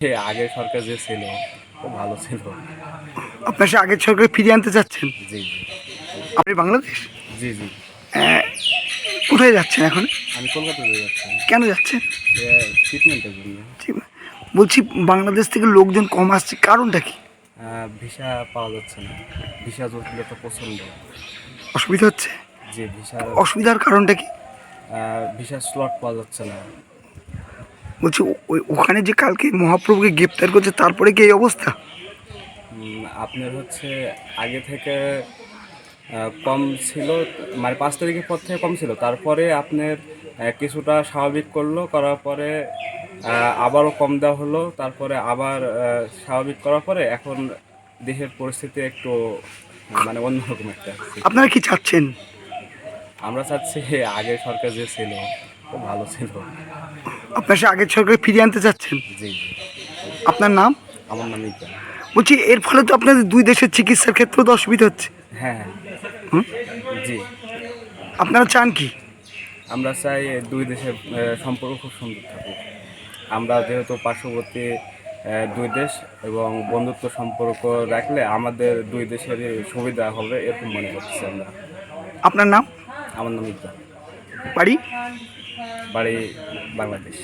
আগের সরকার যে ছিল ভালো ছিল। আপনার সে আগের সরকার ফিরিয়ে আনতে চাচ্ছেন? জি জি। আপনি বাংলাদেশ? জি জি। আহ, কোথায় যাচ্ছেন এখন? আমি কলকাতাতে যাচ্ছি। কেন যাচ্ছেন? ট্রিটমেন্টের জন্য। ঠিক বলছি বাংলাদেশ থেকে লোকজন কম আসছে কারণটা কি? ভিসা পাওয়া যাচ্ছে না। ভিসা জটিলতা প্রচণ্ড। অসুবিধা হচ্ছে? যে ভিসা অসুবিধার কারণটা কি? ভিসা স্লট পাওয়া যাচ্ছে না। বলছি ওই- ওখানে যে কালকে মহাপ্রভুকে গ্রেপ্তার করছে তারপরে কি এই অবস্থা? আপনার হচ্ছে আগে থেকে কম ছিল মানে পাঁচ তারিখের পর থেকে কম ছিল। তারপরে আপনার কিছুটা স্বাভাবিক করল করার পরে আবারও কম দেওয়া হলো। তারপরে আবার স্বাভাবিক করার পরে এখন দেশের পরিস্থিতি একটু মানে অন্যরকম একটা। আপনারা কি চাচ্ছেন? আমরা চাচ্ছি আগের সরকার যে ছিল খুব ভালো ছিল। আপনার সে আগের সরকার ফিরিয়ে আনতে চাচ্ছেন? জি আপনার নাম? আমার নাম ইকবাল। বলছি এর ফলে তো আপনাদের দুই দেশের চিকিৎসার ক্ষেত্রেও তো অসুবিধা হচ্ছে। হ্যাঁ হ্যাঁ। হুম? জি। আপনারা চান কি? আমরা চাই দুই দেশের আহ, সম্পর্ক খুব সুন্দর থাকুক। আমরা যেহেতু পার্শ্ববর্তী আহ, দুই দেশ এবং বন্ধুত্ব সম্পর্ক রাখলে আমাদের দুই দেশেরই সুবিধা হবে এরকম মনে করছি আমরা। আপনার নাম? আমার নাম ইকবাল। বাড়ি? বাড়ি বাংলাদেশ।